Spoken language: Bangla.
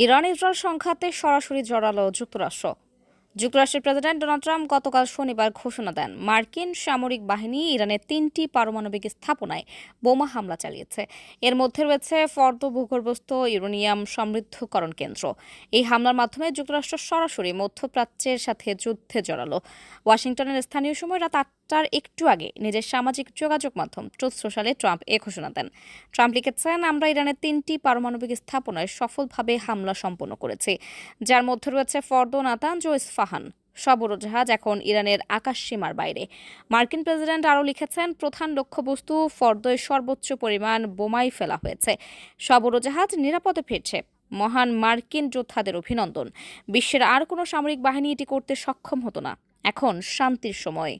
ইরান ইসরায়েল সংঘাতে সরাসরি জড়ালো যুক্তরাষ্ট্র। যুক্তরাষ্ট্রের প্রেসিডেন্ট ডোনাল্ড ট্রাম্প গতকাল শনিবার ঘোষণা দেন। মার্কিন সামরিক বাহিনী ইরানের তিনটি পারমাণবিক স্থাপনায় বোমা হামলা চালিয়েছে। এর মধ্যে রয়েছে ফর্দ ভূগর্ভস্থ ইউরেনিয়াম সমৃদ্ধকরণ কেন্দ্র। এই হামলার মাধ্যমে যুক্তরাষ্ট্র সরাসরি মধ্যপ্রাচ্যের সাথে যুদ্ধে জড়ালো। ওয়াশিংটনের স্থানীয় সময় রাত আটটার একটু আগে নিজের সামাজিক যোগাযোগ মাধ্যম ট্রুথ সোশ্যালে ট্রাম্প এ ঘোষণা দেন। ট্রাম্প লিখেছেন, আমরা ইরানের তিনটি পারমাণবিক স্থাপনায় সফলভাবে হামলা সম্পন্ন করেছি। যার মধ্যে রয়েছে ফর্দ নাতাঞ্জ ও ইস্ফাহান সব উড়োজাহাজ এখন ইরানের আকাশ সীমার বাইরে। মার্কিন প্রেসিডেন্ট আরও লিখেছেন, প্রধান লক্ষ্যবস্তু ফর্দয় সর্বোচ্চ পরিমাণ বোমাই ফেলা হয়েছে। সব উড়োজাহাজ নিরাপদে ফিরছে। মহান মার্কিন যোদ্ধাদের অভিনন্দন। বিশ্বের আর কোনো সামরিক বাহিনী এটি করতে সক্ষম হতো না। এখন শান্তির সময়।